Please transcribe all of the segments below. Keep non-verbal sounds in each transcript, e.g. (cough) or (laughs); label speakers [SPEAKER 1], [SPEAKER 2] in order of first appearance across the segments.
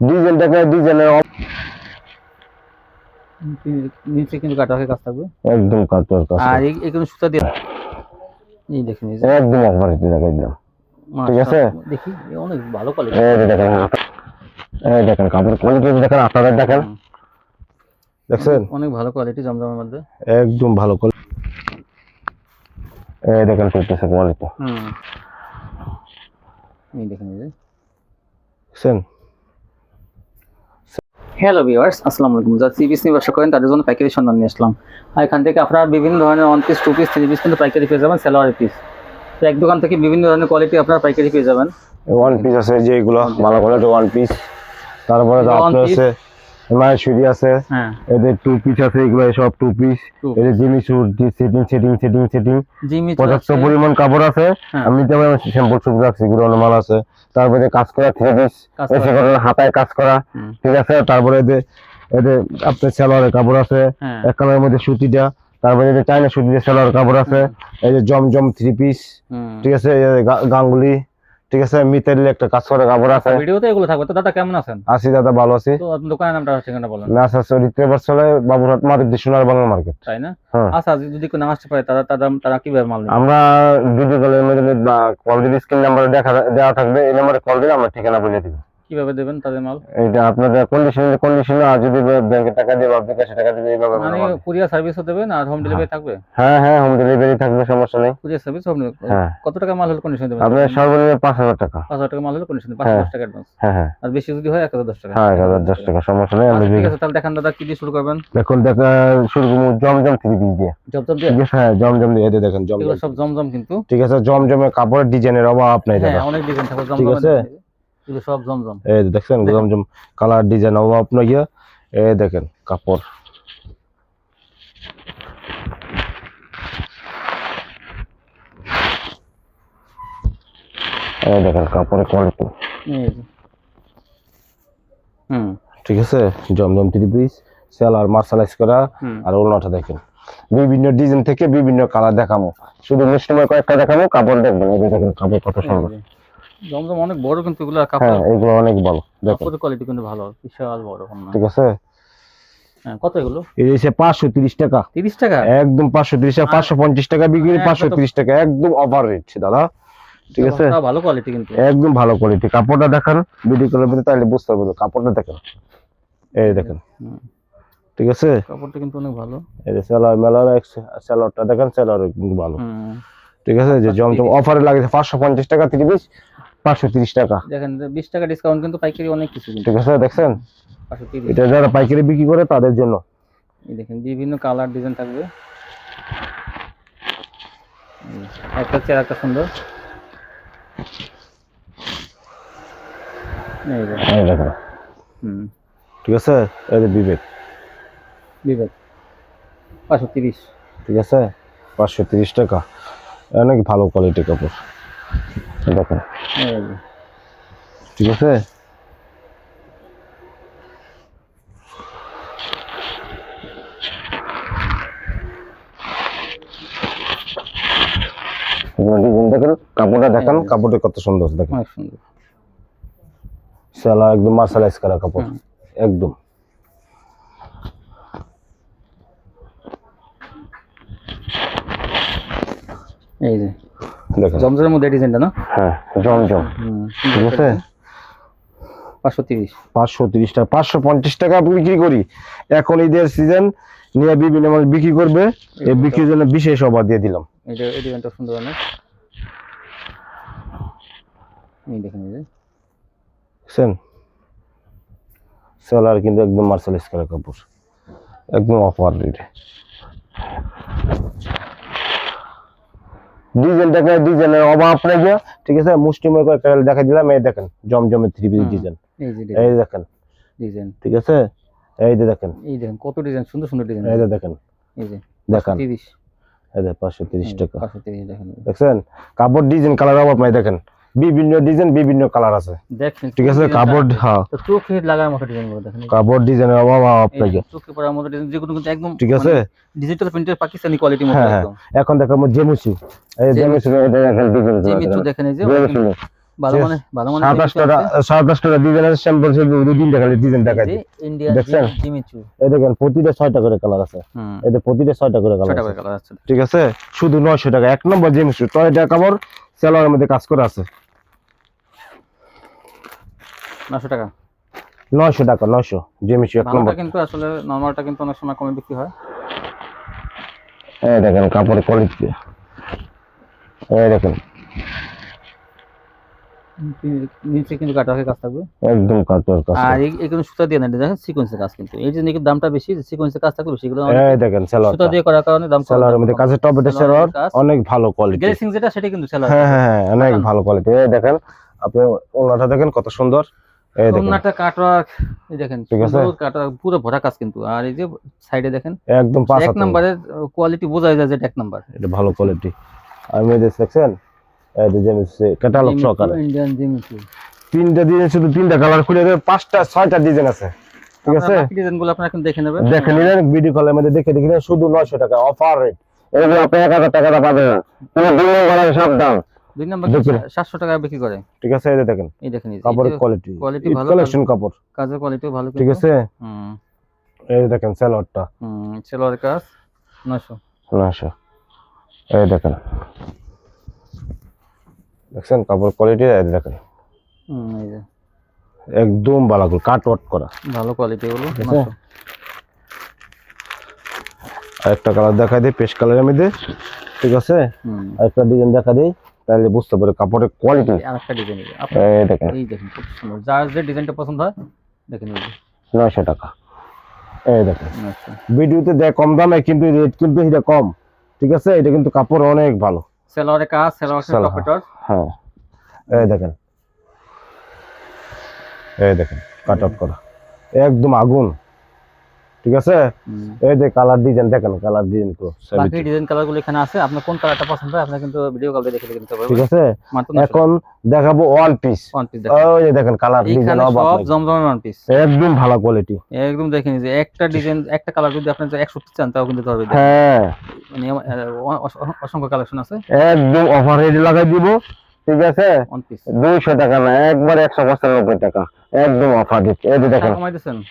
[SPEAKER 1] দেখেন ডিজাইনের
[SPEAKER 2] নিচে কিন্তু কাটাকে কাজ থাকবে।
[SPEAKER 1] একদম কাটর কাজ
[SPEAKER 2] আর এখানে সুতা দিয়ে এই দেখেন
[SPEAKER 1] একদম দেখেন ঠিক আছে?
[SPEAKER 2] দেখি অনেক ভালো কোয়ালিটি
[SPEAKER 1] এই দেখেন এই দেখেন কাপড় কোয়ালিটি দেখেন আপনাদের দেখেন। দেখছেন?
[SPEAKER 2] অনেক ভালো কোয়ালিটি জমজমের মধ্যে।
[SPEAKER 1] একদম ভালো কোয়ালিটি এই দেখেন চলতেছে কোয়ালিটি
[SPEAKER 2] হুম। এই দেখেন এই
[SPEAKER 1] দেখছেন?
[SPEAKER 2] হ্যালো ভিওয়ার্স আসসালামু আলাইকুম। যারা থ্রি পিস নিয়ে ব্যবসা করেন তাদের জন্য পাইকারি সন্ধান নিয়ে আসলাম। আর এখান থেকে আপনারা বিভিন্ন ধরনের one piece two piece three piece কিন্তু পাইকারি পেয়ে যাবেন স্যালোয়ারি পিস তো এক দোকান থেকে বিভিন্ন ধরনের কোয়ালিটি আপনারা পাইকারি পেয়ে যাবেন।
[SPEAKER 1] ওয়ান পিস আছে যেগুলো ভালো কোয়ালিটি ওয়ান পিস তারপরে আপনার আছে আছে।
[SPEAKER 2] হ্যাঁ।
[SPEAKER 1] এদের টু পিস আছে এগুলো সব টু পিস এদের Jimmy suit setting setting setting setting পর্যাপ্ত পরিমাণ কাপড় আছে।
[SPEAKER 2] হ্যাঁ।
[SPEAKER 1] আমি যেমন শ্যাম্পু স্যুট রাখছি এগুলো মাল আছে। তারপরে কাজ করা থ্রি পিস
[SPEAKER 2] কাজ করা।
[SPEAKER 1] হাতায় কাজ করা ঠিক আছে? তারপরে এদের এদের আপনার সালোয়ারের কাপড় আছে
[SPEAKER 2] হ্যাঁ।
[SPEAKER 1] এক কালারের মধ্যে সুতিটা তারপরে এদের চাইনা সুতিতে সালোয়ার কাপড় আছে এই যে জমজম থ্রি পিস ঠিক আছে? গাঙ্গুলি ঠিক আছে মিতালি একটা কাজ করে কাপড় আছে।
[SPEAKER 2] ভিডিওতে এগুলো থাকবে। তো দাদা কেমন আছেন?
[SPEAKER 1] আছি দাদা ভালো আছি।
[SPEAKER 2] তো আপনার দোকানের নামটা ঠিকানা বলেন।
[SPEAKER 1] না স্যার চরিত্রে বছরে বাবুরহাট মার্কেট সোনার বাংলা মার্কেট।
[SPEAKER 2] তাই না?
[SPEAKER 1] আচ্ছা
[SPEAKER 2] আচ্ছা যদি কোনো না আসতে পারে তারা তারা তারা কীভাবে মাল নেবে?
[SPEAKER 1] আমরা ভিডিও কলের মধ্যে বা কল দিয়ে স্ক্রিন নাম্বার দেখা দেওয়া থাকবে এই নাম্বারে কল দিলে আমরা ঠিকানা বলে দিব।
[SPEAKER 2] কীভাবে দেবেন তাদের মাল?
[SPEAKER 1] এটা আপনাদের কন্ডিশন কন্ডিশন আর যদি ব্যাংকে টাকা দিয়ে বা বিকাশে টাকা দিবে এইভাবে
[SPEAKER 2] মানে কুরিয়ার সার্ভিসও দেবেন আর হোম ডেলিভারি থাকবে?
[SPEAKER 1] হ্যাঁ হ্যাঁ হোম ডেলিভারি থাকবে সমস্যা নেই।
[SPEAKER 2] কুরিয়ার সার্ভিস হোম
[SPEAKER 1] হ্যাঁ।
[SPEAKER 2] কত টাকা মাল হলে কন্ডিশন দেবেন?
[SPEAKER 1] আপনার সর্বনিম্ন পাঁচ হাজার টাকা।
[SPEAKER 2] পাঁচ হাজার টাকা মাল হলে কন্ডিশন পাঁচ
[SPEAKER 1] হ্যাঁ।
[SPEAKER 2] দশ টাকা অ্যাডভান্স
[SPEAKER 1] হ্যাঁ হ্যাঁ
[SPEAKER 2] আর বেশি যদি হয় এক হাজার দশ টাকা।
[SPEAKER 1] হ্যাঁ এক হাজার দশ টাকা সমস্যা নেই আমরা
[SPEAKER 2] আচ্ছা, ঠিক আছে তাহলে দেখান দাদা কি দিয়ে শুরু করবেন?
[SPEAKER 1] দেখুন দেখা শুরু করব জমজম থ্রি পিস দিয়ে।
[SPEAKER 2] জমজম দিয়ে?
[SPEAKER 1] হ্যাঁ জমজম দিয়ে এদের দেখেন জমজম।
[SPEAKER 2] সব জমজম কিন্তু।
[SPEAKER 1] ঠিক আছে জমজমের কাপড়ের ডিজাইনের অভাব নাই
[SPEAKER 2] হ্যাঁ অনেক ডিজাইন থাকবে
[SPEAKER 1] ঠিক আছে।
[SPEAKER 2] এগুলো সব জমজম।
[SPEAKER 1] এই দেখছেন জমজম কালার ডিজাইন নাই গিয়া এই দেখেন কাপড়। এই দেখেন কাপড়ের কোয়ালিটি
[SPEAKER 2] হুম।
[SPEAKER 1] ঠিক আছে? জমজম থ্রি পিস সেলার মার্শালাইজ করা। আর ওলনাটা দেখেন। বিভিন্ন ডিজাইন থেকে বিভিন্ন কালার দেখাবো শুধু মুসলিমের কয়েকটা দেখাবো কাপড় দেখবেন। এই দেখেন কাপড় কত সুন্দর।
[SPEAKER 2] জমজম অনেক বড় কিন্তু এগুলো
[SPEAKER 1] হ্যাঁ এগুলো অনেক ভালো দেখেন
[SPEAKER 2] কাপড়ের কোয়ালিটি কিন্তু ভালো বিশাল বড়
[SPEAKER 1] ঠিক আছে?
[SPEAKER 2] হ্যাঁ কত এগুলো?
[SPEAKER 1] এই হচ্ছে পাঁচশো তিরিশ টাকা।
[SPEAKER 2] তিরিশ টাকা?
[SPEAKER 1] একদম পাঁচশো তিরিশ টাকা
[SPEAKER 2] আর-
[SPEAKER 1] পাঁচশো পঞ্চাশ টাকা বিক্রি
[SPEAKER 2] হ্যাঁ,
[SPEAKER 1] পাঁচশো তিরিশ টাকা একদম অফার রেট দাদা। ঠিক আছে?
[SPEAKER 2] ভালো কোয়ালিটি কিন্তু।
[SPEAKER 1] একদম ভালো কোয়ালিটি কাপড়টা দেখান ভিডিও কলের মধ্যে তাহলে বুঝতে পারব। কাপড়টা দেখেন। এই দেখেন। ঠিক আছে?
[SPEAKER 2] কাপড়টা কিন্তু অনেক ভালো।
[SPEAKER 1] এই যে সেলার মেলার সেলারটা দেখেন সেলার কিন্তু ভালো। ঠিক আছে? যে জমজম অফারে লাগছে পাঁচশো পঞ্চাশ টাকা তিরিশ। পাঁচশো তিরিশ টাকা।
[SPEAKER 2] দেখেন বিশ টাকা ডিসকাউন্ট কিন্তু পাইকারি অনেক কিছু
[SPEAKER 1] ঠিক আছে দেখছেন? এটা যারা পাইকারি বিক্রি করে তাদের জন্য।
[SPEAKER 2] এই দেখেন বিভিন্ন কালার ডিজাইন থাকবে। একটা চেয়ার একটা সুন্দর।
[SPEAKER 1] ঠিক আছে? বিবেক।
[SPEAKER 2] বিবেক। পাঁচশো তিরিশ।
[SPEAKER 1] ঠিক আছে? পাঁচশো তিরিশ টাকা। অনেক ভালো কোয়ালিটি কাপড়। দেখেন ঠিক আছে? দেখেন কাপড়টা দেখেন কাপড়টা কত সুন্দর দেখেন সেলা একদম মার্শালাইজ করা কাপড় একদম।
[SPEAKER 2] এই যে।
[SPEAKER 1] দেখেন।
[SPEAKER 2] জমজমের মধ্যে ডিজাইনটা না?
[SPEAKER 1] হ্যাঁ জমজম। ঠিক আছে?
[SPEAKER 2] পাঁচশো তিরিশ।
[SPEAKER 1] পাঁচশো তিরিশ টাকা পাঁচশো পঞ্চাশ টাকা বিক্রি করি। এখন ঈদের সিজন নিয়ে বিভিন্ন মানুষ বিক্রি করবে। এই বিক্রির জন্য বিশেষ অফার দিয়ে দিলাম।
[SPEAKER 2] এই যে এই ডিজাইনটা সুন্দর অনেক। এই দেখেন এই যে।
[SPEAKER 1] বুঝছেন সেলার কিন্তু একদম মার্শালাইজ করা কাপড় একদম অফার রেটে দেখেন ডিজাইনের অভাব নাই গিয়া ঠিক আছে মুষ্টিময় করে একটা দেখা দিলাম এই দেখেন জমজমের থ্রি পিস
[SPEAKER 2] ডিজেল
[SPEAKER 1] ডিজাইন
[SPEAKER 2] এই
[SPEAKER 1] দেখেন।
[SPEAKER 2] ডিজাইন
[SPEAKER 1] ঠিক আছে? এই যে দেখেন।
[SPEAKER 2] এই দেখেন কত ডিজাইন সুন্দর সুন্দর ডিজাইন
[SPEAKER 1] এই যে দেখেন।
[SPEAKER 2] এই যে
[SPEAKER 1] দেখেন।
[SPEAKER 2] তিরিশ।
[SPEAKER 1] এই যে পাঁচশো তিরিশ টাকা।
[SPEAKER 2] 530 দেখেন দেখেন।
[SPEAKER 1] দেখছেন? কাপড় ডিজাইন কালার অভাব নাই দেখেন। বিভিন্ন ডিজাইন বিভিন্ন কালার আছে।
[SPEAKER 2] দেখেন
[SPEAKER 1] ঠিক আছে কাপড় হ্যাঁ।
[SPEAKER 2] তো চোখে লাগার মতো ডিজাইনগুলো দেখেন।
[SPEAKER 1] কাপড় ডিজাইনের অভাব আপনার
[SPEAKER 2] এই চোখে পড়ার মতো ডিজাইন যেগুলো কিন্তু একদম
[SPEAKER 1] ঠিক আছে?
[SPEAKER 2] ডিজিটাল প্রিন্টের পাকিস্তানি কোয়ালিটি মতো
[SPEAKER 1] হ্যাঁ, হ্যাঁ।
[SPEAKER 2] একদম
[SPEAKER 1] এখন দেখাবো জেমুসি এই জেমুসি এটা দেখেন ডিজাইন
[SPEAKER 2] যে দেখেন এই যে ভালো মানে ভালো মানে
[SPEAKER 1] সাতাশটা সাতাশটা ডিজাইনের স্যাম্পল ছিল দুই তিনটা খালি ডিজাইন দেখাই
[SPEAKER 2] ইন্ডিয়ান
[SPEAKER 1] দেখছেন?
[SPEAKER 2] জিমিচু
[SPEAKER 1] এই দেখেন প্রতিটা ছয়টা করে কালার আছে।
[SPEAKER 2] হুম।
[SPEAKER 1] এতে প্রতিটা ছয়টা করে কালার
[SPEAKER 2] ছয়টা
[SPEAKER 1] আছে।
[SPEAKER 2] করে কালার আছে।
[SPEAKER 1] ঠিক আছে? শুধু নয়শো টাকা এক নম্বর জিনিস ছয়টা কাপড় সেলোয়ারের মধ্যে কাজ করা আছে।
[SPEAKER 2] নশো টাকা।
[SPEAKER 1] নয়শো টাকা নয়শো। জেমিসি এক নম্বর।
[SPEAKER 2] কিন্তু আসলে নর্মালটা কিন্তু অনেক সময় কমে বিক্রি হয়।
[SPEAKER 1] এই দেখেন কাপড়ের কোয়ালিটি এই দেখেন।
[SPEAKER 2] নিচে কিন্তু কাটাকে কাজ থাকবে।
[SPEAKER 1] একদম কাপড়ের কাজ
[SPEAKER 2] আর এগুলো সুতা দিয়ে না দেখেন সিকোয়েন্সের কাজ কিন্তু। এই জন্য দামটা বেশি সিকোয়েন্সের কাজ থাকবে বেশি এগুলো
[SPEAKER 1] এই দেখেন
[SPEAKER 2] সুতা দিয়ে করার কারণে দাম
[SPEAKER 1] সেলোয়ারের মধ্যে সেলোয়ার
[SPEAKER 2] কাজ।
[SPEAKER 1] অনেক ভালো কোয়ালিটি
[SPEAKER 2] গ্লেসিং যেটা সেটা কিন্তু সেলার
[SPEAKER 1] হ্যাঁ হ্যাঁ হ্যাঁ অনেক ভালো কোয়ালিটি এই দেখেন আপনি ওনাটা দেখেন কত সুন্দর।
[SPEAKER 2] ওন্নাটা কাটওয়ার্ক এই দেখেন
[SPEAKER 1] ঠিক
[SPEAKER 2] কাটওয়ার্ক পুরো ভরা কাজ কিন্তু। আর এই যে সাইডে দেখেন
[SPEAKER 1] একদম পাঁচ
[SPEAKER 2] এক নম্বরের কোয়ালিটি বোঝা যায় যে এক নম্বর।
[SPEAKER 1] এটা ভালো কোয়ালিটি আর মেয়েদের সেকশন এই যে জেমিসি ক্যাটালগ সহকারে।
[SPEAKER 2] ইন্ডিয়ান জিমিচু
[SPEAKER 1] তিনটা ডিজাইন শুধু তিনটা কালার খুলে দেবে পাঁচটা ছয়টা ডিজাইন আছে। ঠিক আছে?
[SPEAKER 2] বাকি ডিজাইনগুলো আপনারা এখন দেখে নেবেন।
[SPEAKER 1] দেখে নিলেন ভিডিও কলের মধ্যে দেখে দেখে শুধু নয়শো টাকা অফার রেট এগুলো আপনি এক হাজার টাকাটা পাবেন সব দাম
[SPEAKER 2] দুই নম্বর টাকা বিক্রি করে।
[SPEAKER 1] ঠিক আছে এই দেখেন
[SPEAKER 2] এই দেখেন
[SPEAKER 1] কাপড়ের
[SPEAKER 2] যে
[SPEAKER 1] কোয়ালিটি
[SPEAKER 2] ভালো,
[SPEAKER 1] কালেকশন কাপড়।
[SPEAKER 2] কাজের কোয়ালিটিও ভালো
[SPEAKER 1] ঠিক আছে?
[SPEAKER 2] হুম।
[SPEAKER 1] এই দেখেন স্যালোয়ারটা
[SPEAKER 2] হুম সেলোয়ারের কাজ নয়শো।
[SPEAKER 1] নয়শো। এই দেখেন। দেখছেন কাপড় কোয়ালিটি এই দেখেন।
[SPEAKER 2] হুম এই যে।
[SPEAKER 1] একদম কাট ওয়াট করা।
[SPEAKER 2] ভালো কোয়ালিটি এগুলো
[SPEAKER 1] ঠিক আছে?
[SPEAKER 2] নয়শো।
[SPEAKER 1] আর একটা কালার দেখা দিই পেস্ট কালারের মধ্যে। ঠিক আছে?
[SPEAKER 2] হুম।
[SPEAKER 1] আর একটা ডিজাইন দেখা দিই। তাহলে বুঝতে পারে কাপড়ের কোয়ালিটি
[SPEAKER 2] আর একটা ডিজাইন
[SPEAKER 1] এই দেখেন।
[SPEAKER 2] এই দেখেন খুব সুন্দর। যার যে ডিজাইনটা পছন্দ হয় দেখেন এই যে
[SPEAKER 1] নয়শো টাকা। এই দেখেন। ভিডিওতে দেয় কম দামে কিন্তু রেট কিন্তু এটা কম। ঠিক আছে? এটা কিন্তু কাপড় অনেক ভালো।
[SPEAKER 2] সেলোয়ারের কাজ সেলোয়ার
[SPEAKER 1] সেলোয়ার।
[SPEAKER 2] টপেটর
[SPEAKER 1] হ্যাঁ। এই দেখেন। এই দেখেন কাট আউট করা। একদম আগুন। ঠিক আছে? এই যে কালার ডিজাইন দেখেন কালার ডিজাইন করো
[SPEAKER 2] বাকি ডিজাইন কালারগুলো এখানে আছে। আপনার কোন কালারটা পছন্দ হয় আপনি কিন্তু ভিডিও কল দেখে দেখে নিতে
[SPEAKER 1] ঠিক আছে? এখন দেখাবো ওয়ান পিস
[SPEAKER 2] ওয়ান পিস দেখেন।
[SPEAKER 1] ওই যে দেখেন কালার ডিজাইন
[SPEAKER 2] সব। জমজমের ওয়ান পিস
[SPEAKER 1] একদম ভালো কোয়ালিটি
[SPEAKER 2] একদম দেখেন যে একটা ডিজাইন একটা কালার যদি আপনি একশো চান তাও কিন্তু ধরবে
[SPEAKER 1] হ্যাঁ।
[SPEAKER 2] মানে অসংখ্য কালেকশন আছে।
[SPEAKER 1] একদম অফার রেট লাগাই দিব। ঠিক আছে?
[SPEAKER 2] ওয়ান পিস
[SPEAKER 1] দুইশো টাকা না একবার একশো পঁচানব্বই টাকা। একদম অফার দিচ্ছি। এই যে দেখেন।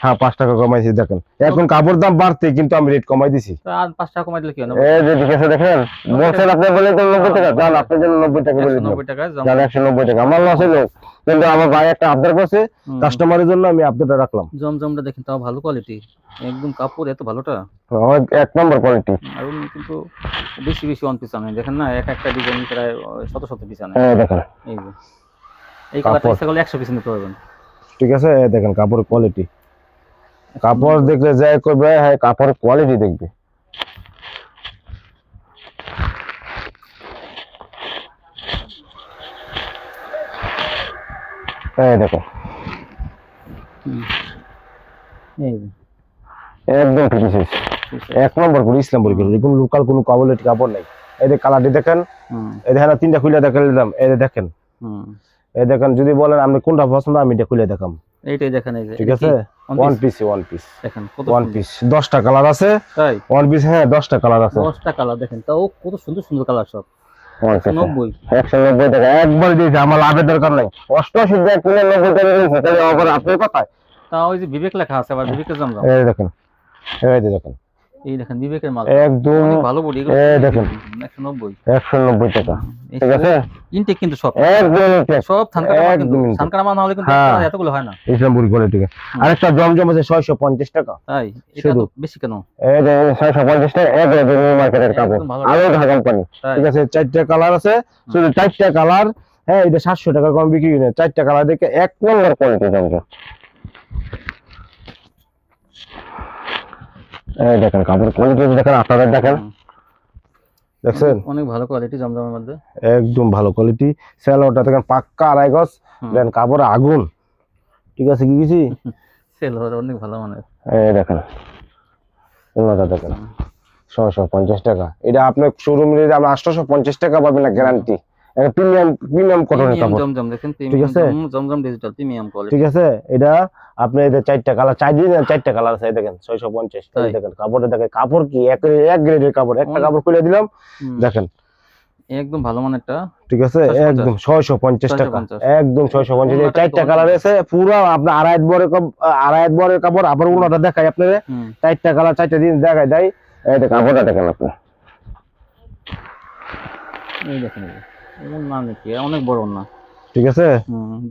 [SPEAKER 1] হ্যাঁ পাঁচ টাকা কমাইছি দেখেন। এখন কাপড় দাম বাড়তে কিন্তু আমি রেট কমাই দিছি।
[SPEAKER 2] আর পাঁচ টাকা কমাই দিলে কি হয়
[SPEAKER 1] এই যে ঠিক আছে দেখেন। বলছেন আপনি বলে তো নব্বই টাকা। যান আপনার জন্য নব্বই টাকা বলে
[SPEAKER 2] নব্বই টাকায় জম-
[SPEAKER 1] একশো নব্বই টাকা। আমার লস হলো। কিন্তু আমার ভাই একটা আবদার করছে। কাস্টমারের জন্য আমি আপডেটটা রাখলাম।
[SPEAKER 2] জমজমটা দেখেন তাও ভালো কোয়ালিটি একদম কাপড় এত ভালোটা।
[SPEAKER 1] এক নম্বর কোয়ালিটি
[SPEAKER 2] আর কিন্তু বেশি বেশি ওয়ান পিস আনে দেখেন না এক একটা ডিজাইন প্রায় শত শত পিস আনে
[SPEAKER 1] হ্যাঁ দেখেন।
[SPEAKER 2] এই যে। এই কালারটা
[SPEAKER 1] কাপড়।
[SPEAKER 2] ইচ্ছা করলে একশো পিস নিতে পারবেন।
[SPEAKER 1] ঠিক আছে? দেখেন কাপড়ের কোয়ালিটি কাপড় দেখলে যাই করবে হ্যাঁ কাপড়ের কোয়ালিটি দেখবে। এই দেখো। একদম এক নম্বর করে ইসলাম বলি কোনো লোকাল কোনো কোয়ালিটি কাপড় নাই। এই যে কালারটি দেখেন এই দেখেন তিনটা খুলে দেখে দিলাম এই দেখেন।
[SPEAKER 2] হুম।
[SPEAKER 1] এই দেখেন যদি বলেন আপনি কোনটা পছন্দ আমি এটা খুলে দেখাম।
[SPEAKER 2] এইটাই দেখেন এই যে
[SPEAKER 1] ঠিক আছে? ওয়ান পিস ওয়ান পিস
[SPEAKER 2] দেখেন কত
[SPEAKER 1] ওয়ান। পিস কালার আছে?
[SPEAKER 2] তাই?
[SPEAKER 1] ওয়ান পিস হ্যাঁ দশটা কালার আছে।
[SPEAKER 2] দশটা কালার দেখেন তাও কত সুন্দর সুন্দর কালার সব।
[SPEAKER 1] টাকা। একবার দিয়েছে আমার লাভের দরকার নাই। অষ্টআশি টাকা কিনে নব্বই টাকা দিয়েছে তাহলে আবার আপনার কথায়।
[SPEAKER 2] তা ওই যে বিবেক লেখা আছে আবার বিবেকের জমজম
[SPEAKER 1] এই দেখেন এই দেখেন।
[SPEAKER 2] এই দেখেন বিবেকের মাল।
[SPEAKER 1] একদম
[SPEAKER 2] ভালো বডি
[SPEAKER 1] দেখেন।
[SPEAKER 2] একশো নব্বই।
[SPEAKER 1] একশো নব্বই টাকা। ঠিক আছে?
[SPEAKER 2] ইনটেক কিন্তু সব।
[SPEAKER 1] একদম
[SPEAKER 2] সব থানকাটা কিন্তু থানকাটা মাল হলে কিন্তু
[SPEAKER 1] হ্যাঁ।
[SPEAKER 2] এতগুলো হয় না।
[SPEAKER 1] ইসলামপুরি কোয়ালিটি আরেকটা জমজম আছে ছয়শো পঞ্চাশ টাকা।
[SPEAKER 2] তাই? এটা
[SPEAKER 1] শুধু।
[SPEAKER 2] তো বেশি কেন?
[SPEAKER 1] টাকা মার্কেটের কাপড়।
[SPEAKER 2] আরও
[SPEAKER 1] ঠিক আছে চারটা কালার আছে। শুধু চারটা কালার হ্যাঁ এটা সাতশো টাকা কম বিক্রি চারটা কালার দেখে এক নম্বর কোয়ালিটি জমজম। এই দেখেন কাপড় কোয়ালিটি দেখেন আপনারা দেখেন দেখছেন?
[SPEAKER 2] অনেক ভালো কোয়ালিটি জমজমের মধ্যে।
[SPEAKER 1] একদম ভালো কোয়ালিটি স্যালোটা দেখেন পাক্কা আড়াই গজ। দেন কাপড় আগুন। ঠিক আছে কি কিছু (laughs)
[SPEAKER 2] সেল হয় অনেক ভালো মানের।
[SPEAKER 1] এই দেখেন। ওনাটা দেখেন। ছশো পঞ্চাশ টাকা। এটা আপনার শোরুমে যদি আমরা আটশোশো পঞ্চাশ টাকা পাবেন না গ্যারান্টি প্রিমিয়াম প্রিমিয়াম কটনের কাপড়
[SPEAKER 2] জমজম দেখেন
[SPEAKER 1] ঠিক আছে?
[SPEAKER 2] জমজম ডিজিটাল প্রিমিয়াম কোয়ালিটি
[SPEAKER 1] ঠিক আছে? এটা আপনি এদের চারটা কালার চার দিন চারটা কালার আছে দেখেন ছয়শো পঞ্চাশ এই দেখেন কাপড়ে দেখেন কাপড় কি? এক এক গ্রেডের কাপড় একটা কাপড় খুলে দিলাম দেখেন।
[SPEAKER 2] একদম ভালো মানেরটা
[SPEAKER 1] ঠিক আছে? একদম ছয়শো পঞ্চাশ টাকা। একদম ছয়শো পঞ্চাশ।
[SPEAKER 2] ওনাটা
[SPEAKER 1] চারটা কালার আছে পুরো আপনার আড়াই বরের আড়াই বরের কাপড় আবার উনাটা দেখাই আপনার।
[SPEAKER 2] হুম।
[SPEAKER 1] চারটা কালার চারটা দিন দেখাই দেয় এই দেখেন কাপড়টা দেখেন আপনি।
[SPEAKER 2] এই দেখেন এই না নাকি অনেক বড় না।
[SPEAKER 1] ঠিক আছে?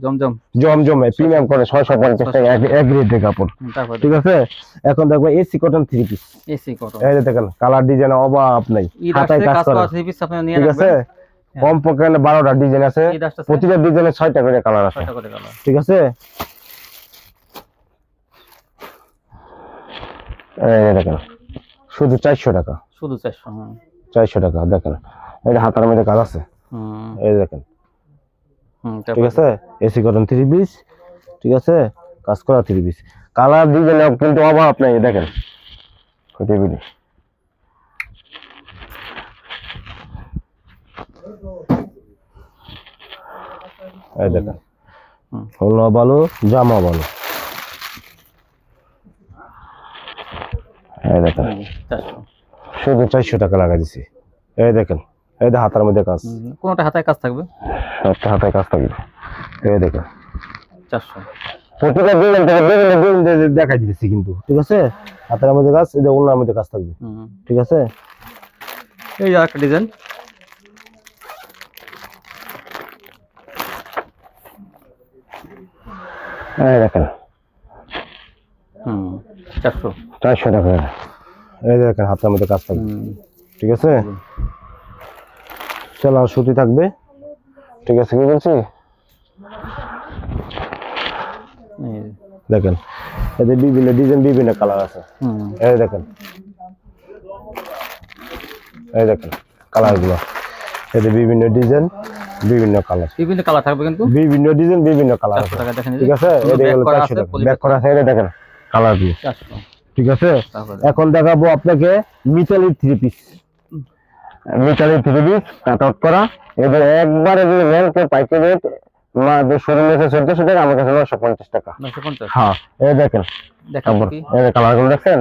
[SPEAKER 2] জমজম।
[SPEAKER 1] জমজমে প্রিমিয়াম করে ছয়শো পঞ্চাশ টাকা এক এক রেটের কাপড়। ঠিক আছে? এখন দেখব AC cotton three piece
[SPEAKER 2] AC cotton
[SPEAKER 1] এই দেখেন কালার ডিজাইন অভাব নাই। হাতায় কাজ
[SPEAKER 2] কাজ
[SPEAKER 1] করা
[SPEAKER 2] করা। থ্রি পিস আপনি নিয়ে
[SPEAKER 1] ঠিক আছে? কম পক্ষে বারোটা ডিজাইন আছে। প্রতিটা ডিজাইনে ছয়টা করে কালার আছে। ঠিক আছে? এই দেখেন শুধু চারশো টাকা।
[SPEAKER 2] শুধু চারশো
[SPEAKER 1] চারশো টাকা দেখেন। যে হাতার মধ্যে কাজ আছে। এই দেখেন।
[SPEAKER 2] হুম
[SPEAKER 1] ঠিক আছে? এসি কটন থ্রি পিস ঠিক আছে? কাজ করা থ্রি পিস কালার ডিজাইন কিন্তু অভাব নাই দেখেন। এই দেখেন। হলো ভালো জামা ভালো এই দেখেন।
[SPEAKER 2] চারশো
[SPEAKER 1] শুধু চারশো টাকা লাগাই দিছি। এই দেখেন। এই যে হাতার মধ্যে কাজ।
[SPEAKER 2] কোনোটা হাতায় কাজ থাকবে?
[SPEAKER 1] একটা হাতায় কাজ থাকবে। এই দেখেন
[SPEAKER 2] চারশো।
[SPEAKER 1] প্রতিটা ডিজাইন থেকে বিভিন্ন ডিজাইন দেখাই দিতেছি কিন্তু ঠিক আছে? হাতের মধ্যে কাজ এই যে ওনার মধ্যে কাজ থাকবে ঠিক আছে?
[SPEAKER 2] এই একটা ডিজাইন
[SPEAKER 1] এই দেখেন।
[SPEAKER 2] হুম চারশো।
[SPEAKER 1] চারশো টাকা। এই দেখেন হাতের মধ্যে কাজ থাকবে ঠিক আছে? চলো সুতি থাকবে। ঠিক আছে কি বলছি? দেখেন এতে বিভিন্ন ডিজাইন বিভিন্ন কালার আছে। এই দেখেন এই দেখেন কালারগুলো। এতে বিভিন্ন ডিজাইন বিভিন্ন কালার।
[SPEAKER 2] বিভিন্ন কালার থাকবে কিন্তু?
[SPEAKER 1] বিভিন্ন ডিজাইন বিভিন্ন কালার ঠিক আছে? ব্যাক করা আছে দেখেন কালার দিয়ে ঠিক আছে? এখন দেখাবো আপনাকে Mitali three piece Mitali three piece cut out করা। এদের একবারে যদি নেন কেউ পাইকারি রেট শোরুমে এসে চোদ্দশো টাকা আমার কাছে নশো পঞ্চাশ টাকা। হ্যাঁ এই দেখেন। কালারগুলো দেখছেন?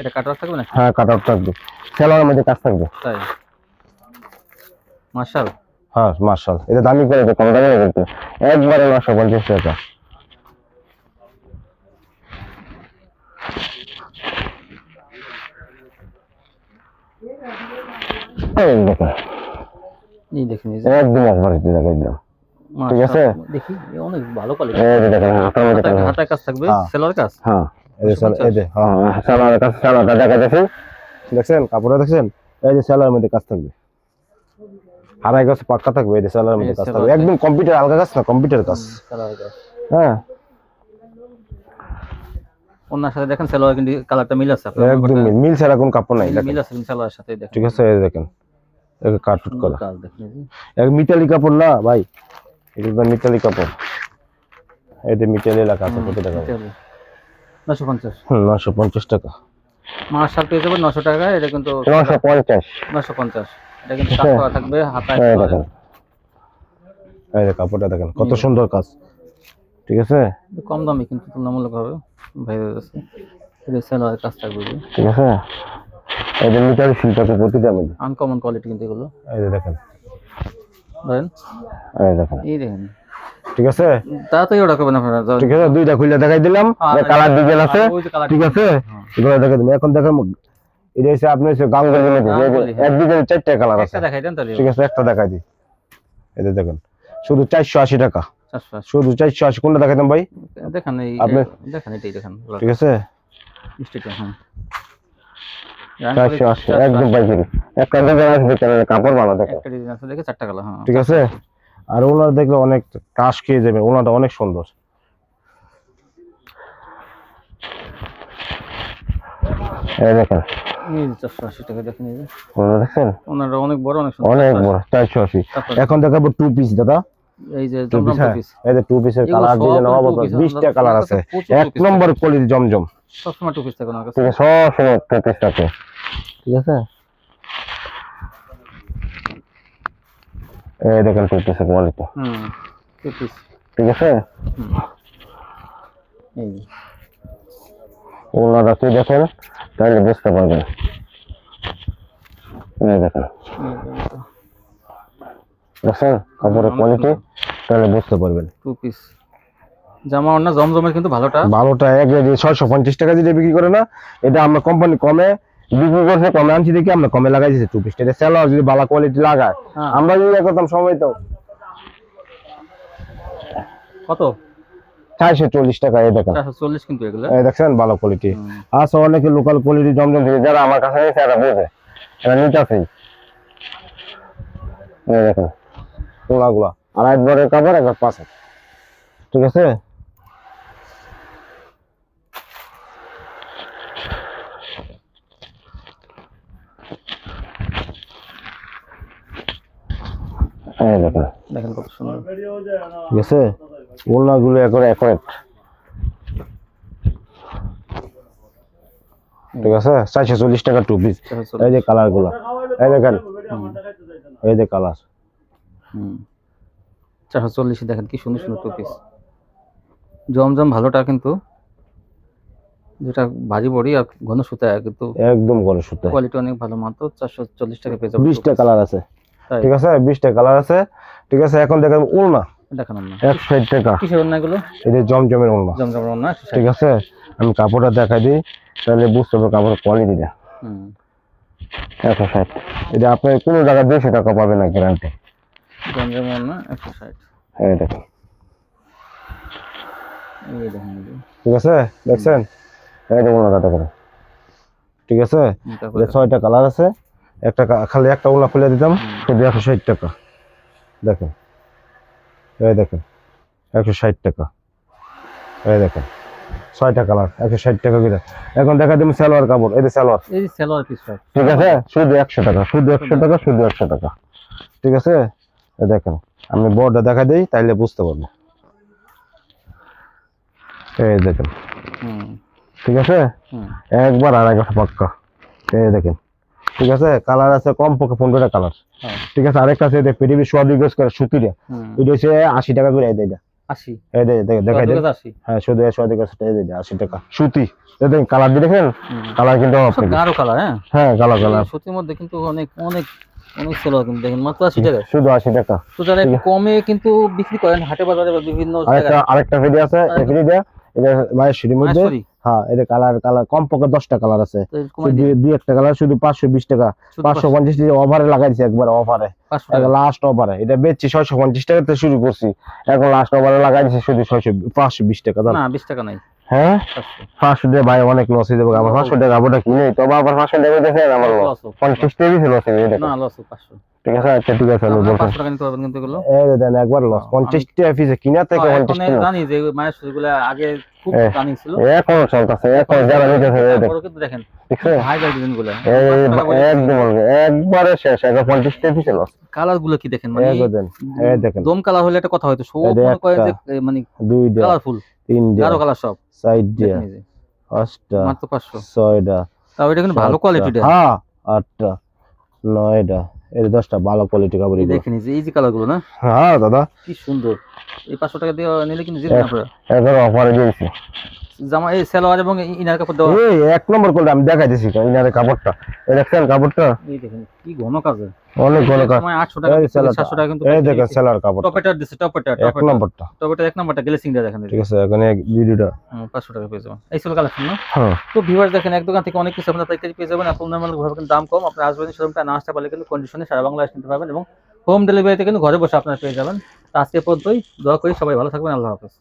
[SPEAKER 2] এটা কাটার থাকবে না
[SPEAKER 1] হ্যাঁ কাট আউট থাকবে। সেলারের মধ্যে কাজ থাকবে।
[SPEAKER 2] তাই? মার্শাল।
[SPEAKER 1] হ্যাঁ মার্শাল। এটা দামি করে কম দামি একবারে নশো পঞ্চাশ টাকা। এই দেখেন
[SPEAKER 2] এই দেখুন
[SPEAKER 1] একদম একবারে দেখাই দিলাম ঠিক আছে?
[SPEAKER 2] দেখি অনেক ভালো কোয়ালিটি
[SPEAKER 1] এই দেখেন হাতের মধ্যে কাজ
[SPEAKER 2] কাজ থাকবে
[SPEAKER 1] হ্যাঁ।
[SPEAKER 2] কাজ?
[SPEAKER 1] হ্যাঁ। এই যে এই যে হ্যাঁ। দেখা যাচ্ছে দেখছেন? কাপড়টা দেখছেন? এই যে মধ্যে কাজ থাকবে। হারাই গাছ পাক্কা থাকবে এই যে সালোয়ারের মধ্যে কাজ থাকবে। একদম কম্পিউটার আলগা কাজ না কম্পিউটার কাজ। হ্যাঁ।
[SPEAKER 2] ওনার সাথে দেখেন সেলোয়ার কিন্তু কালারটা মিল আছে আপনার
[SPEAKER 1] একদম মিল মিল ছাড়া কোন কাপড় নাই
[SPEAKER 2] মিল- আছে কিন্তু সেলোয়ারের সাথে দেখেন।
[SPEAKER 1] ঠিক আছে এই দেখেন। কাটুট করা। এক মিতালি কাপড় না ভাই? এটা তো মিতালি কাপড়। মিতালি এলাকা আছে কত টাকা?
[SPEAKER 2] নশো পঞ্চাশ।
[SPEAKER 1] হুম নশো পঞ্চাশ টাকা।
[SPEAKER 2] মার্শাল পেয়ে যাবেন নশো টাকা এটা কিন্তু
[SPEAKER 1] নশো পঞ্চাশ।
[SPEAKER 2] নশো পঞ্চাশ। এটা কিন্তু কাজ থাকবে হাতায়
[SPEAKER 1] দেখেন। এই কাপড়টা দেখেন কত সুন্দর কাজ। ঠিক আছে?
[SPEAKER 2] কম দামি কিন্তু তুলনামূলক হবে এটা সেলোয়ার কাজ থাকবে।
[SPEAKER 1] ঠিক আছে? আছে প্রতিটা মিল।
[SPEAKER 2] আনকমন কোয়ালিটি কিন্তু এগুলো।
[SPEAKER 1] এই যে দেখেন।
[SPEAKER 2] ধরেন।
[SPEAKER 1] এই দেখেন।
[SPEAKER 2] এই দেখেন।
[SPEAKER 1] ঠিক আছে?
[SPEAKER 2] তাড়াতাড়ি অর্ডার করবেন আপনারা
[SPEAKER 1] ঠিক আছে দুইটা খুলে দেখাই দিলাম।
[SPEAKER 2] হ্যাঁ,
[SPEAKER 1] কালার ডিজাইন আছে। ঠিক আছে? এগুলো দেখাই দিলাম। এখন দেখেন এটা হচ্ছে আপনি হচ্ছে গাঙ্গুলি
[SPEAKER 2] হ্যাঁ।
[SPEAKER 1] এক ডিজাইন চারটে কালার আছে।
[SPEAKER 2] একটা দেখাই দেন তাহলে।
[SPEAKER 1] ঠিক আছে একটা দেখাই দিই। এই দেখেন। শুধু চারশো আশি টাকা। শুধু চারশো আশি। কোনটা দেখাইতাম ভাই?
[SPEAKER 2] দেখেন এই দেখেন এটাই দেখেন।
[SPEAKER 1] ঠিক আছে?
[SPEAKER 2] হ্যাঁ।
[SPEAKER 1] চারশো আশি একদম পাইকারি। একটা ডিজাইন আছে কাপড় ভালো দেখেন
[SPEAKER 2] একটা ডিজাইন আছে দেখে চারটা কালার হ্যাঁ।
[SPEAKER 1] ঠিক আছে? আর ওনার দেখলে খেয়ে যাবে ওনাটা সুন্দর। দেখেন।
[SPEAKER 2] অনেক বড়
[SPEAKER 1] চারশো আশি। এখন দেখাবো টু পিস দাদা।
[SPEAKER 2] এই যে
[SPEAKER 1] হ্যাঁ।
[SPEAKER 2] পিস
[SPEAKER 1] এই যে টু পিসের কালার ডিজাইন
[SPEAKER 2] two
[SPEAKER 1] অবস্থা বিশটা
[SPEAKER 2] আমাদের
[SPEAKER 1] কালার আছে। এক
[SPEAKER 2] two piece
[SPEAKER 1] নম্বর কোয়ালিটি জমজম।
[SPEAKER 2] সবসময় টু পিস থাকে ওনার কাছে।
[SPEAKER 1] ঠিক আছে সব সময় টু পিস থাকে ঠিক আছে? এই দেখেন টু পিসের কোয়ালিটি
[SPEAKER 2] হুম টু পিস
[SPEAKER 1] ঠিক আছে?
[SPEAKER 2] এই যে।
[SPEAKER 1] ওনারা কি দেখেন? তাহলে বুঝতে পারবেন। এই দেখেন। দেখছেন কাপড়ের কোয়ালিটি তাহলে বুঝতে পারবেন।
[SPEAKER 2] টু পিস জামা অন্য জমজমের কিন্তু ভালোটা।
[SPEAKER 1] ভালোটা এক ছয়শো পঞ্চাশ টাকা যেটা বিক্রি করে না এটা আমরা কোম্পানি কমে বিক্রি করছে কমে আনছি দেখি আমরা কমে লাগাই টু পিসটা এটা সেলার যদি ভালো কোয়ালিটি লাগায়
[SPEAKER 2] হ্যাঁ।
[SPEAKER 1] আমরা যদি করতাম সময় তো
[SPEAKER 2] কত?
[SPEAKER 1] চারশো চল্লিশ টাকা এই দেখেন।
[SPEAKER 2] চল্লিশ কিন্তু এগুলো।
[SPEAKER 1] দেখছেন ভালো কোয়ালিটি অনেকে লোকাল কোয়ালিটি জমজম থেকে যারা আমার কাছে এসে এরা বোঝে। এরা নিতেছেই এই দেখেন। তোলাগুলা। আর এক একবারের কাপড় একবার পাশে। ঠিক আছে? এই দেখেন
[SPEAKER 2] দেখেন কত সুন্দর।
[SPEAKER 1] ঠিক আছে? ওলনাগুলো একবারে অ্যাকোরেট ঠিক আছে? চারশো চল্লিশ টাকা টু পিস এই যে কালারগুলো। এই দেখেন। এই যে কালার
[SPEAKER 2] হুম। চারশো চল্লিশ দেখেন কি সুন্দর সুন্দর টু পিস জমজম ভালোটা কিন্তু যেটা ভারী বড়ি আর ঘন সুতা কিন্তু
[SPEAKER 1] একদম গরম সুতো।
[SPEAKER 2] কোয়ালিটি অনেক ভালো মাত্র চারশো চল্লিশ টাকা পেয়ে যাবে
[SPEAKER 1] বিশটা কালার আছে। ঠিক আছে বিশটা কালার আছে। ঠিক আছে এখন দেখেন উলনা।
[SPEAKER 2] দেখানো না
[SPEAKER 1] এক ষাট টাকা।
[SPEAKER 2] কিসের অন্য এগুলো?
[SPEAKER 1] এটা জমজমের
[SPEAKER 2] জমজম না
[SPEAKER 1] ঠিক আছে আমি কাপড়টা দেখাই দিই তাহলে বুঝতে পারব কাপড়ের কোয়ালিটিটা
[SPEAKER 2] হুম।
[SPEAKER 1] একশো ষাট এটা আপনি কোনো জায়গায় দুশো টাকা পাবেন না গ্যারান্টি
[SPEAKER 2] জমজম না? একশো ষাট।
[SPEAKER 1] এই দেখেন
[SPEAKER 2] এই দেখেন এই যে।
[SPEAKER 1] ঠিক আছে? দেখছেন দেখেন ঠিক ছয়টা কালার আছে একটা খালি একটা উলনা খুলে দিতাম শুধু একশো ষাট টাকা। দেখেন? এই দেখেন? একশো ষাট টাকা। এই দেখেন? ছয়টা কালার একশো ষাট টাকা করে। এখন দেখা দিবি সালোয়ার কাপড়। এই যে সালোয়ার। ঠিক আছে? শুধু একশো টাকা শুধু একশো টাকা শুধু একশো টাকা। ঠিক আছে? দেখেন আমি বোর্ডটা দেখা দিই তাইলে বুঝতে পারব। এই দেখেন। ঠিক আছে? একবার আর এক পাক্কা। এই দেখেন। ঠিক আছে? কালার আছে কম পক্ষে পনেরোটা কালার।
[SPEAKER 2] হ্যাঁ।
[SPEAKER 1] ঠিক আছে? আরেকটা আছে পৃথিবীর সোয়াদ গজ করে
[SPEAKER 2] হুম।
[SPEAKER 1] এটা হচ্ছে আশি টাকা করে এই দেয়
[SPEAKER 2] আশি?
[SPEAKER 1] এই দেয় দেখাই দেন হ্যাঁ শুধু সোয়াদ গজ এই দেয় আশি টাকা। সুতি। দেখেন কালার দিয়ে দেখেন কালার কিন্তু অফ
[SPEAKER 2] গাঢ় কালার হ্যাঁ?
[SPEAKER 1] হ্যাঁ কালার কালার।
[SPEAKER 2] সুতির মধ্যে কিন্তু অনেক অনেক অনেক সালোয়ার কিন্তু দেখেন মাত্র আশি টাকা।
[SPEAKER 1] শুধু আশি টাকা।
[SPEAKER 2] তো যারা কমে কিন্তু বিক্রি করেন হাটে বাজারে বা বিভিন্ন জায়গায়।
[SPEAKER 1] আরেকটা ভিডিও আছে এই ভিডিওটা এটা মায়ের মধ্যে। হ্যাঁ এটা কালার কালার কম দশটা কালার আছে।
[SPEAKER 2] তো এর কমাই দিন।
[SPEAKER 1] দুই দুই একটা কালার শুধু পাঁচশো বিশ টাকা। পাঁচশো পঞ্চাশ টাকা। অফারে লাগাই দিছে একবার অফারে লাস্ট অফারে এটা বেচছি ছয়শো পঞ্চাশ টাকা থেকে শুরু করছি। এখন লাস্ট অফারে লাগাই শুধু ছয়শো পাঁচশো বিশ টাকা।
[SPEAKER 2] না বিশ টাকা নাই।
[SPEAKER 1] হ্যাঁ?
[SPEAKER 2] পাঁচশো।
[SPEAKER 1] পাঁচশো টাকা ভাই অনেক লস হয়ে যাবে। আমার পাঁচশো টাকা কাপড়টা কিনে তবে আবার পাঁচশো টাকা দেখে আমার লস। পঞ্চাশ টাকা লস হয়ে যাবে ঠিক আছে আচ্ছা ঠিক আছে দেন একবার লস পঞ্চাশ টাকা পিসে কিনা থেকে
[SPEAKER 2] হ্যাঁ,
[SPEAKER 1] পঞ্চাশ টাকা।
[SPEAKER 2] জানি যে মায়ের আগে খুব ছিল।
[SPEAKER 1] এখন চলতেছে এখন যারা নিতেছে
[SPEAKER 2] দেখেন
[SPEAKER 1] একবারে শেষ একবার পঞ্চাশ টাকা পিসে লস
[SPEAKER 2] কালারগুলো কি দেখেন? মানে দম কালার হলে একটা কথা হয়তো সব মনে কালারফুল
[SPEAKER 1] তিনটা
[SPEAKER 2] গাঢ় কালার সব।
[SPEAKER 1] চারটা পাঁচটা
[SPEAKER 2] মাত্র পাঁচশো।
[SPEAKER 1] ছয়টা
[SPEAKER 2] তাও এটা কিন্তু ভালো
[SPEAKER 1] সাতটা,
[SPEAKER 2] কোয়ালিটির
[SPEAKER 1] হ্যাঁ আটটা নয়টা যে দশটা ভালো কোয়ালিটি কাপড় এগুলো।
[SPEAKER 2] দেখেন এই যে কালারগুলো না?
[SPEAKER 1] হ্যাঁ দাদা।
[SPEAKER 2] কি সুন্দর। এই পাঁচশো টাকা দিয়ে নিলে কিন্তু আপনারা।
[SPEAKER 1] একবার অফারে দিয়েছি।
[SPEAKER 2] জামা এই সালোয়ার এবং ইনার কাপড় দেওয়া।
[SPEAKER 1] এই এক নম্বর আমি দেখাই দিছি কাপড়টা। এই দেখছেন কাপড়টা?
[SPEAKER 2] এই দেখেন কি ঘন কাজে।
[SPEAKER 1] অনেক ভালো কাজ।
[SPEAKER 2] সময় আটশো টাকা
[SPEAKER 1] এই সেলারটা।
[SPEAKER 2] সাতশো টাকা কিন্তু
[SPEAKER 1] এই দেখেন সেলার কাপড়
[SPEAKER 2] টপেটার দিচ্ছে টপেটার
[SPEAKER 1] এক নম্বরটা।
[SPEAKER 2] টপেটার এক নম্বরটা দেখেন
[SPEAKER 1] ঠিক আছে এখানে ভিডিওটা।
[SPEAKER 2] হুম, পাঁচশো টাকা পেয়ে যাবেন। এই ছিল কালেকশন না?
[SPEAKER 1] হ্যাঁ।
[SPEAKER 2] তো ভিউয়ার্স দেখেন এক দোকান থেকে অনেক কিছু আপনার পাইকারি পেয়ে যাবেন। আপনার নর্মাল ভাবে কিন্তু দাম কম আপনি আসবেন শোরুমটা না আসতে পারলে কিন্তু কন্ডিশনে সারা বাংলাদেশ নিতে পারবেন এবং হোম ডেলিভারিতে কিন্তু ঘরে বসে আপনারা পেয়ে যাবেন। আজকে পর্যন্তই দোয়া করি সবাই ভালো থাকবেন আল্লাহ হাফেজ।